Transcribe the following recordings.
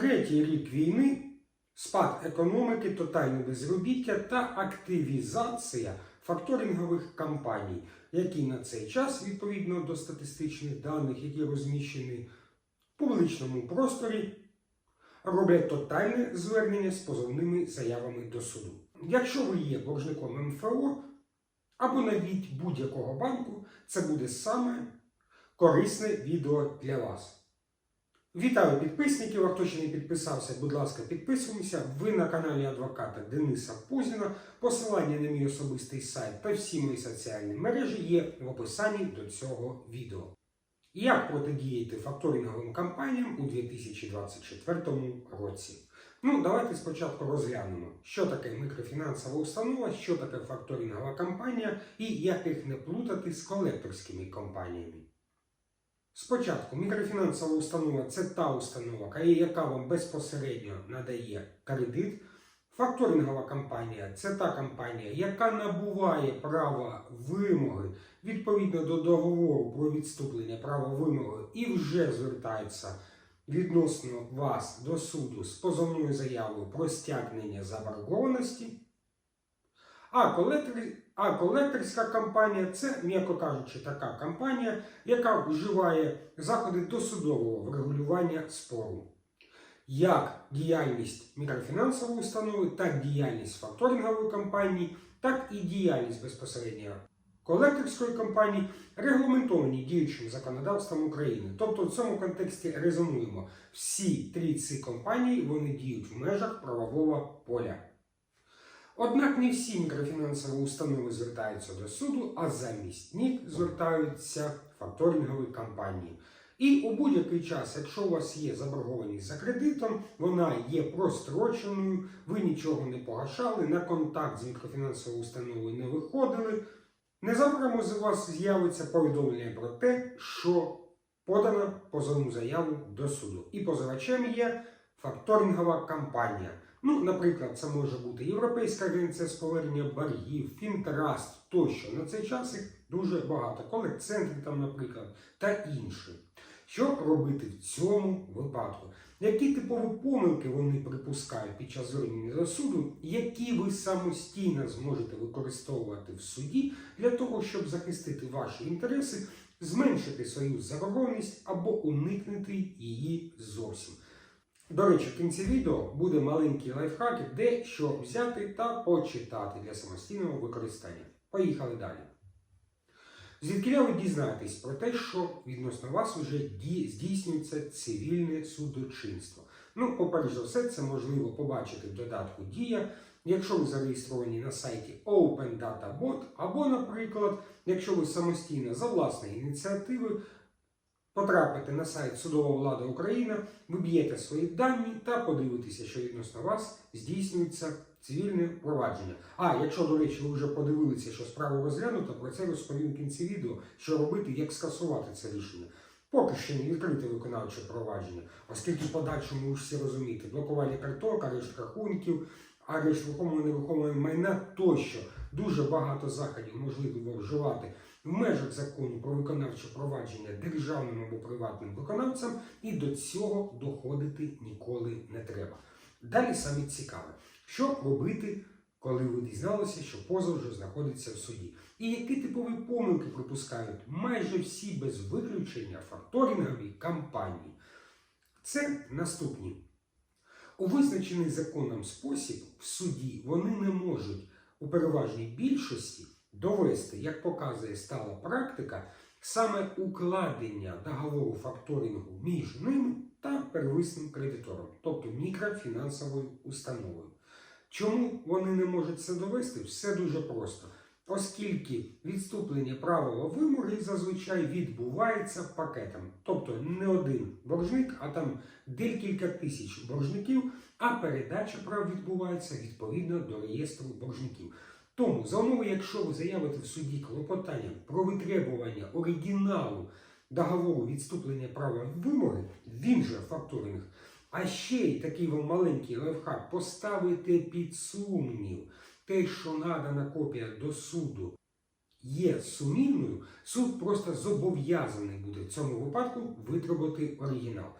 Третій рік війни, спад економіки, тотальне безробіття та активізація факторингових компаній, які на цей час, відповідно до статистичних даних, які розміщені в публічному просторі, роблять тотальне звернення з позовними заявами до суду. Якщо ви є боржником МФО або навіть будь-якого банку, це буде саме корисне відео для вас. Вітаю підписників, а хто ще не підписався, будь ласка, підписуємося. Ви на каналі адвоката Дениса Позіна. Посилання на мій особистий сайт та всі мої соціальні мережі є в описанні до цього відео. Як протидіяти факторинговим компаніям у 2024 році? Ну, давайте спочатку розглянемо, що таке мікрофінансова установа, що таке факторингова компанія і як їх не плутати з колекторськими компаніями. Спочатку мікрофінансова установа це та установа, яка вам безпосередньо надає кредит. Факторингова компанія це та компанія, яка набуває права вимоги відповідно до договору про відступлення права вимоги і вже звертається відносно вас до суду з позовною заявою про стягнення заборгованості. А, колектор, а колекторська компанія це, м'яко кажучи, така компанія, яка вживає заходи досудового врегулювання спору. Як діяльність мікрофінансової установи, так діяльність факторингової компанії, так і діяльність безпосередньо колекторської компанії регламентовані діючим законодавством України. Тобто в цьому контексті резонуємо, всі три ці компанії вони діють в межах правового поля. Однак не всі мікрофінансові установи звертаються до суду, а замість них звертаються факторингові компанії. І у будь-який час, якщо у вас є заборгованість за кредитом, вона є простроченою, ви нічого не погашали, на контакт з мікрофінансовою установою не виходили. Незабаром у вас з'явиться повідомлення про те, що подано позовну заяву до суду. І позивачем є факторингова компанія. Ну, наприклад, це може бути Європейська агенція з повернення боргів, Фінтраст тощо. На цей час їх дуже багато. Колекцентри там, наприклад, та інші. Що робити в цьому випадку? Які типові помилки вони припускають під час звернення до суду, які ви самостійно зможете використовувати в суді для того, щоб захистити ваші інтереси, зменшити свою заборгованість або уникнути її зовсім? До речі, в кінці відео буде маленький лайфхак, де що взяти та почитати для самостійного використання. Поїхали далі. Звідки ви дізнаєтесь про те, що відносно вас вже здійснюється цивільне судочинство. Ну, по-перше все, це можливо побачити в додатку Дія, якщо ви зареєстровані на сайті Open Data або, наприклад, якщо ви самостійно за власної ініціативи потрапите на сайт Судова влада України, виб'єте свої дані та подивитеся, що відносно вас здійснюється цивільне провадження. А якщо, до речі, ви вже подивилися, що справу розглянуто, про це розповім в кінці відео, що робити, як скасувати це рішення. Поки що не відкрите виконавче провадження, оскільки в подальшому ви всі розумієте, блокування карток, арешт рахунків, арешт рухомого нерухомого майна тощо дуже багато заходів можливо вживати в межах закону про виконавче провадження державним або приватним виконавцям, і до цього доходити ніколи не треба. Далі саме цікаве, що робити, коли ви дізналися, що позов вже знаходиться в суді. І які типові помилки припускають майже всі без виключення факторингові компанії. Це наступні. У визначений законом спосіб в суді вони не можуть у переважній більшості довести, як показує стала практика, саме укладення договору факторингу між ними та первисним кредитором, тобто мікрофінансовою установою. Чому вони не можуть це довести? Все дуже просто. Оскільки відступлення правила вимоги зазвичай відбувається пакетом. Тобто не один боржник, а там декілька тисяч боржників, а передача прав відбувається відповідно до реєстру боржників. Тому, за умови, якщо ви заявите в суді клопотання про витребування оригіналу договору відступлення права вимоги, він же факторинг, а ще й такий вам маленький лайфхак, поставити під сумнів те, що надана копія до суду є сумнівною, суд просто зобов'язаний буде в цьому випадку витребувати оригінал.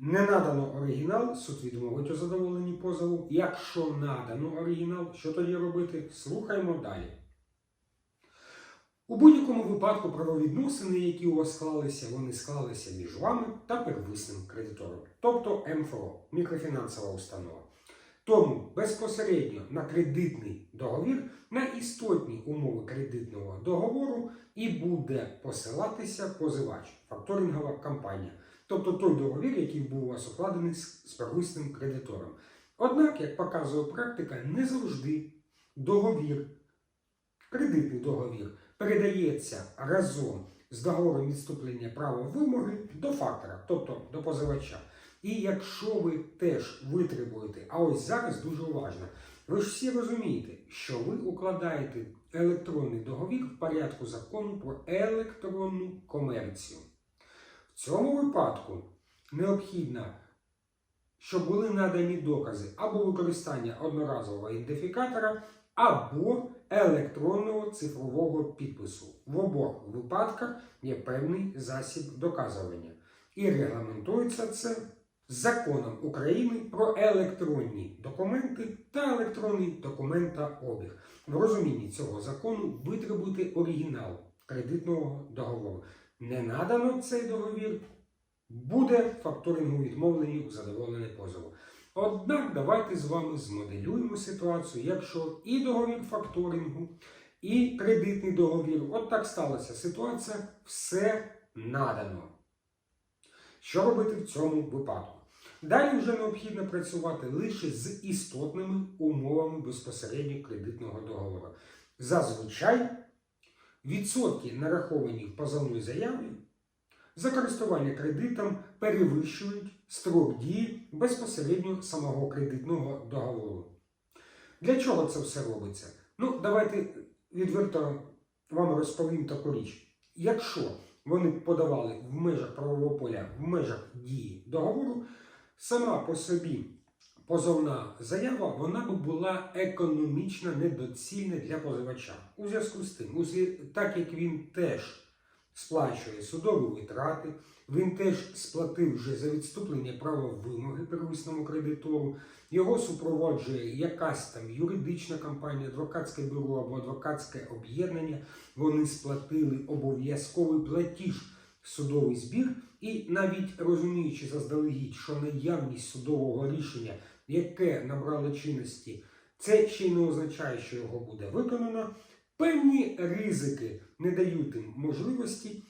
Не надано оригінал, суд відмовить у задоволенні позову. Якщо надано оригінал, що тоді робити? Слухаємо далі. У будь-якому випадку правовідносини, які у вас склалися, вони склалися між вами та первисним кредитором, тобто МФО, мікрофінансова установа. Тому безпосередньо на кредитний договір, на істотні умови кредитного договору і буде посилатися позивач, факторингова компанія, тобто той договір, який був у вас укладений з, первисним кредитором. Однак, як показує практика, не завжди договір, кредитний договір передається разом з договором відступлення права вимоги до фактора, тобто до позивача. І якщо ви теж витребуєте, а ось зараз дуже уважно, ви ж всі розумієте, що ви укладаєте електронний договір в порядку закону про електронну комерцію. Цьому випадку необхідно, щоб були надані докази або використання одноразового ідентифікатора, або електронного цифрового підпису. В обох випадках є певний засіб доказування. І регламентується це законом України про електронні документи та електронний документообіг. В розумінні цього закону витребуйте оригінал кредитного договору. Не надано цей договір, буде факторингу відмовлені у задоволенні позову. Однак давайте з вами змоделюємо ситуацію, якщо і договір факторингу, і кредитний договір, от так сталася ситуація, все надано. Що робити в цьому випадку? Далі вже необхідно працювати лише з істотними умовами безпосередньо кредитного договору. Зазвичай відсотки, нараховані в позовній заяві, за користування кредитом перевищують строк дії безпосередньо самого кредитного договору. Для чого це все робиться? Ну, давайте відверто вам розповім таку річ. Якщо вони подавали в межах правового поля, в межах дії договору, сама по собі позовна заява вона б була економічно недоцільна для позивача. У зв'язку з тим, так як він теж сплачує судові витрати, він теж сплатив вже за відступлення права вимоги первісному кредитору, його супроводжує якась там юридична компанія, адвокатське бюро або адвокатське об'єднання. Вони сплатили обов'язковий платіж судовий збір, і навіть розуміючи заздалегідь, що наявність судового рішення, яке набрало чинності, це ще й не означає, що його буде виконано. Певні ризики не дають їм можливості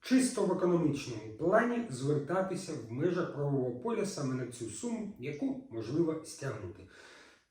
чисто в економічному плані звертатися в межах правового поля саме на цю суму, яку можливо стягнути.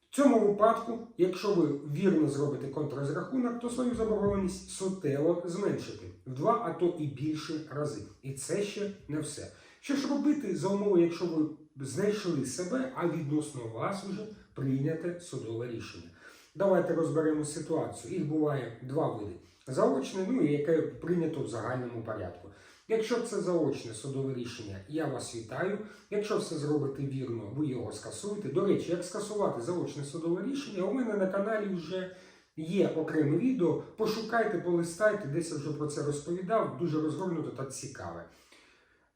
В цьому випадку, якщо ви вірно зробите контррозрахунок, то свою заборгованість суттєво зменшите в два, а то і більше рази. І це ще не все. Що ж робити за умови, якщо ви знайшли себе, а відносно вас вже прийняте судове рішення? Давайте розберемо ситуацію. Їх буває два види: заочне, ну і яке прийнято в загальному порядку. Якщо це заочне судове рішення, я вас вітаю. Якщо все зробите вірно, ви його скасуєте. До речі, як скасувати заочне судове рішення, у мене на каналі вже є окреме відео. Пошукайте, полистайте, десь я вже про це розповідав, дуже розгорнуто та цікаве.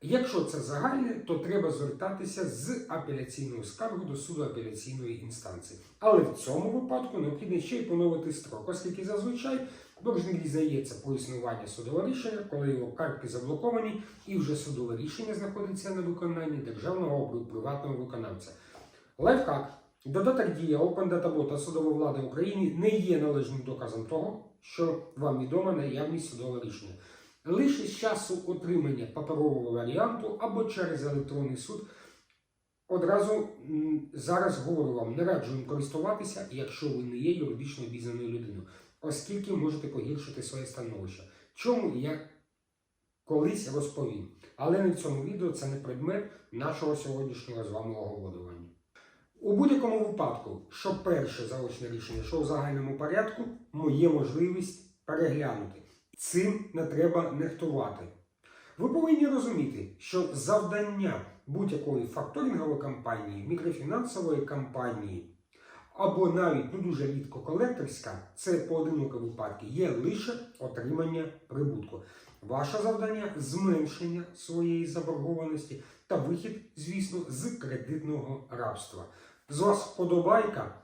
Якщо це загальне, то треба звертатися з апеляційною скаргою до суду апеляційної інстанції. Але в цьому випадку необхідно ще й поновити строк, оскільки зазвичай боржник дізнається про існування судового рішення, коли його картки заблоковані, і вже судове рішення знаходиться на виконанні державного або приватного виконавця. Лайфхак. Додаток дія Open Data Bot та судова влада України не є належним доказом того, що вам відома наявність судового рішення. Лише з часу отримання паперового варіанту або через електронний суд. Одразу зараз говорю вам, не раджу їм користуватися, якщо ви не є юридично обізнаною людиною, оскільки можете погіршити своє становище. Чому я колись розповім. Але не в цьому відео це не предмет нашого сьогоднішнього з вами оговорювання. У будь-якому випадку, що перше заочне рішення, що в загальному порядку, є можливість переглянути. Цим не треба нехтувати. Ви повинні розуміти, що завдання будь-якої факторингової компанії, мікрофінансової компанії або навіть ну дуже рідко колекторська, це поодинокі випадки, є лише отримання прибутку. Ваше завдання зменшення своєї заборгованості та вихід, звісно, з кредитного рабства. З вас вподобайка,